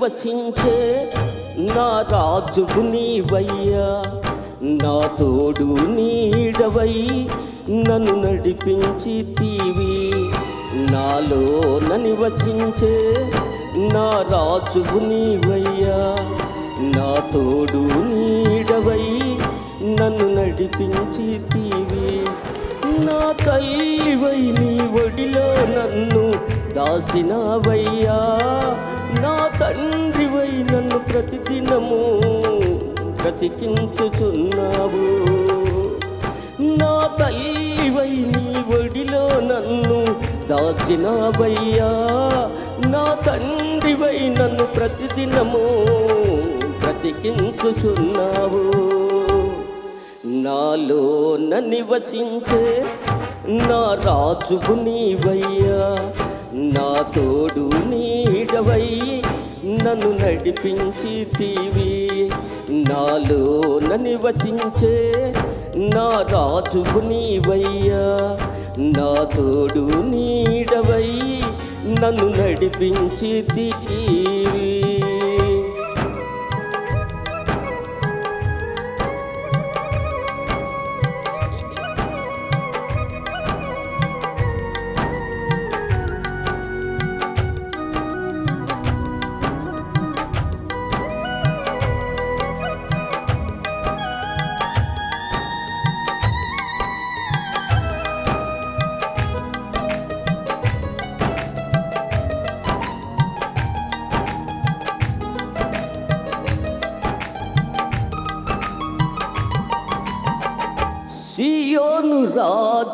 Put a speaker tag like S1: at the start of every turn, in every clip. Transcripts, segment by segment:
S1: నివసించే నా రాజుకు నీవయ్యా నా తోడు నీడవై నన్ను నడిపించి తీవి. నాలో వచించే నా రాజుకు నీవయ్యా నా తోడు నీడవై నన్ను నడిపించి తీవి. నా తల్లివై నీ ఒడిలో నన్ను దాసినవయ్యా నా తండ్రివై నన్ను ప్రతిదినము బ్రతికించుచున్నావు. నా తల్లివై నీ ఒడిలో నన్ను దాచినావయ్యా. నా తండ్రివై నన్ను ప్రతిదినము బ్రతికించుచున్నావు. నాలో నివసించే నా రాజువు నీవయ్యా. నా తోడు నీడవై నన్ను నడిపించి తీవి నాలో నివసించే నా రాజువు నీవయ్యా. నా తోడు నీడవై నన్ను నడిపించి తీవి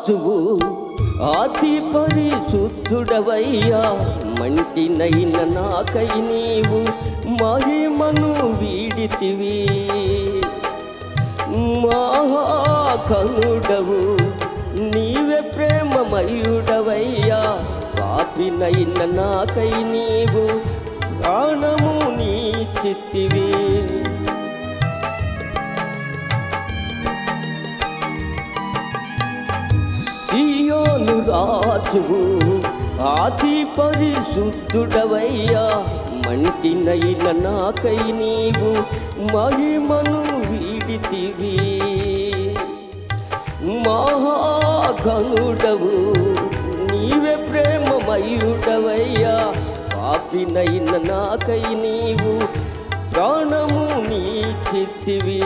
S1: రాజువు అతి పరిశుద్ధుడవయ్యా. మంటినైన నాకై నీవు మహిమను వీడితివి. మహాకనుడవు నీవే ప్రేమమయుడవయ్యా. పాపినైన నాకై నీవు ప్రాణము నీ చిత్తివి. రాజువు ఆది పరిశుద్ధుడవయ్యా. మంటినైన నాకై నీవు మహిమను వీడితివి. మహాఘనుడవు నీవే ప్రేమమయుడవయ్యా. పాపినైన నాకై నీవు ప్రాణము నీ చిత్తివి.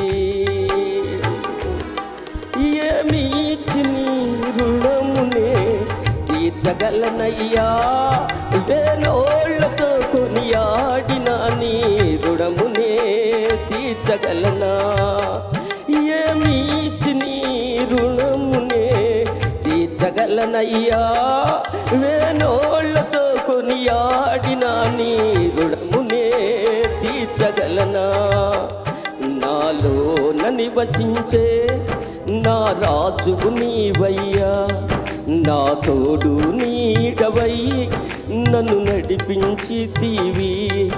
S1: జగలనయ్యా వేలోళ్ళతో కొనియాడిన నీ రుణమునే తీర్చగలనా? ఏమి నీ రుణమునే తీర్చగలనయ్యా? వేనోళ్ళతో కొనియాడిన నీ రుణమునే తీర్చగలనా? నాలో నని వచించే నా రాజువు నీవయ్యా నా తోడు నీడవై నన్ను నడిపించి తీవి.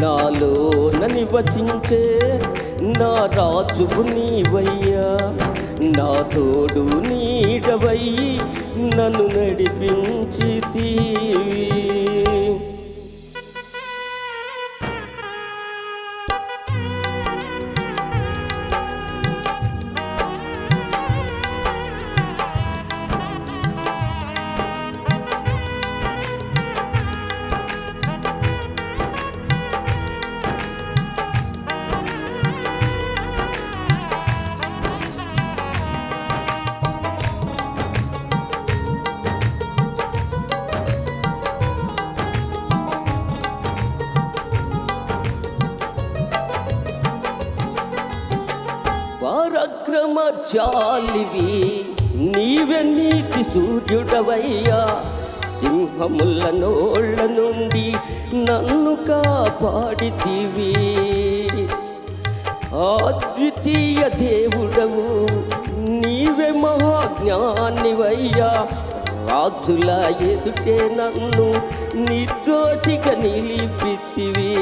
S1: నాలో వచించే నా రాజువు నీవయ్యా. నా తోడు నీడవై నన్ను నడిపించి తీవి. చాలివి నీవే నీతి సూర్యుడవయ్యా. సింహముల నోళ్ళ నుండి నన్ను కాపాడితివి. అద్వితీయ దేవుడవు నీవే మహాజ్ఞానివయ్యా. రాజుల ఎదుటే నన్ను నిర్దోషిగా నిలిపితివి.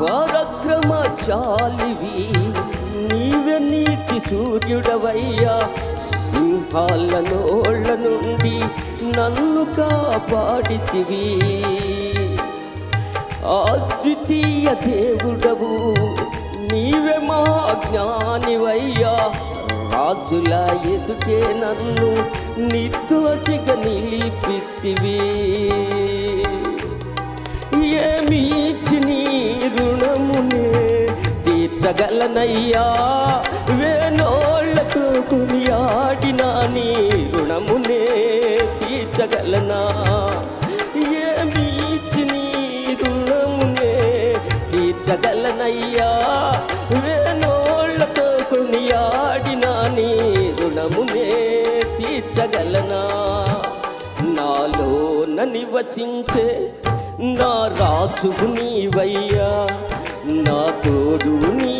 S1: పరక్రమశాలివి నీవే నీతి సూర్యుడవయ్యా. సింహాల నోళ్ళ నుండి నన్ను కాపాడితివి. అద్వితీయ దేవుడవు నీవే మా జ్ఞానివయ్యా. రాజుల ఎదుటే నన్ను నిర్దోచిగా నిలిపితివి. ఏమీ తీర్చగలనయ్యా వేనోళ్ళతో కొనియాడిన నీ రుణమునే తీర్చగలనా? ఏమి నీ రుణమునే తీర్చగలనయ్యా వేనోళ్ళతో కొనియాడిన నీ రుణమునే తీర్చగలనా? నాలో నివచించే నా రాజువు నీవయ్యా నా తోడు నీ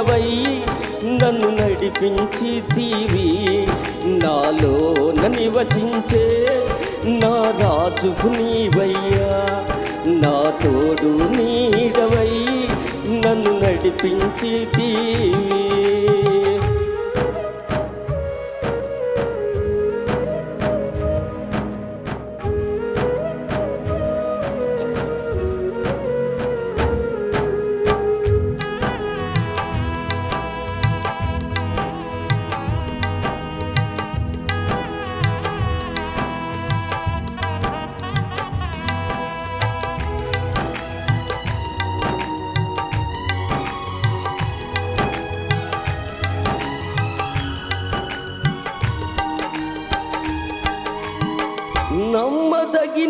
S1: నీడవై నన్ను నడిపించి తీవి. నాలో నివచించే నా రాజువు నీవయ్యా. నా తోడు నీడవై నన్ను నడిపించి తీవి.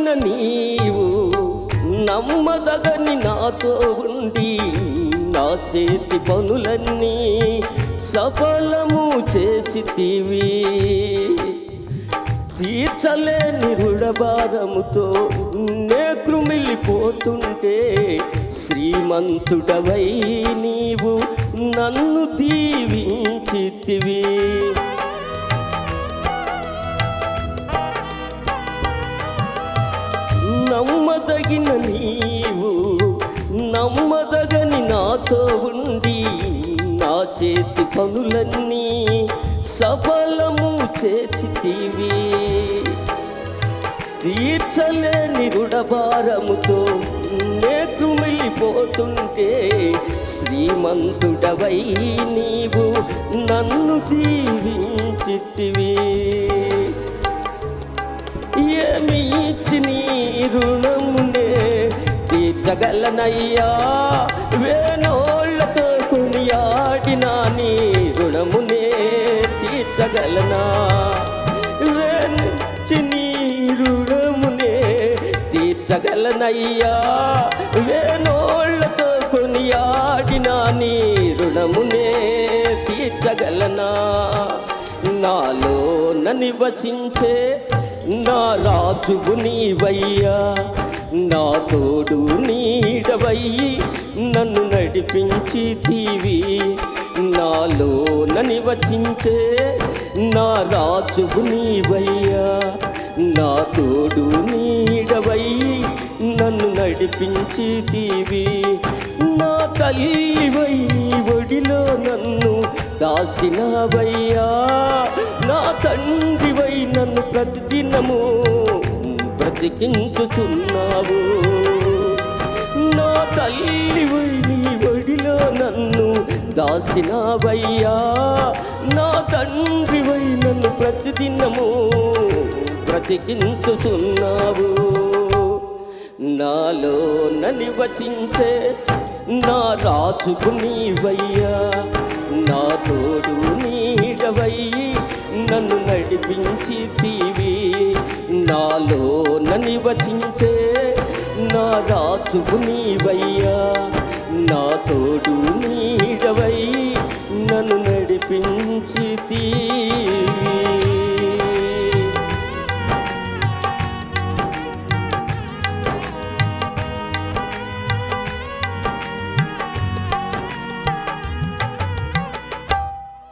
S1: నమ్మదగిన నీవు నమ్మదగని నాతో ఉండి నా చేతి పనులన్నీ సఫలము చేచితివి. తీర్చలేని రుడభారముతో నే కృమిలిపోతుంటే శ్రీమంతుడవై నీవు నన్ను దీవించితివి. నమ్మదగిన నీవు నమ్మదగని నాతో ఉండి నా చేతి పనులన్నీ సఫలము చేచితివి తీర్చలేని రుడభారముతో నే కృమిలిపోతుంటే శ్రీమంతుడవై నీవు నన్ను దీవించితివి. ఏమి ఇచ్చి నీరు జగలనయ్యా వేనోళ్ళతో కొనియాడిన నీ రుణమునే తీర్చగలనా? వేచి నీ రుణమునే తీర్చగలనయ్యా వేనోళ్ళతో కొనియాడిన నీ రుణమునే తీర్చగలనా? నాలో నివసించే నా రాజువు నీవయ్యా నా తోడు నీడవై నన్ను నడిపించి తీవి నాలో నివచించే నా రాజువు నీవయ్యా. నా తోడు నీడవై నన్ను నడిపించి తీవి నా తల్లివై ఒడిలో నన్ను దాసినవయ్యా. నా తండ్రివై నన్ను ప్రతిదినము బ్రతికించుచున్నావు. నా తల్లివై నీ వడిలో నన్ను దాసినావయ్యా. నా తండ్రివై నన్ను ప్రతిదినము బ్రతికించుచున్నావు. నాలో నివచించే నా రాజుకు నీవయ్యా. నా తోడు నీడవయ్యి నన్ను నడిపించి తీవీ. నాలో నివసించే నా రాజుకు నీవయ్యా నా తోడు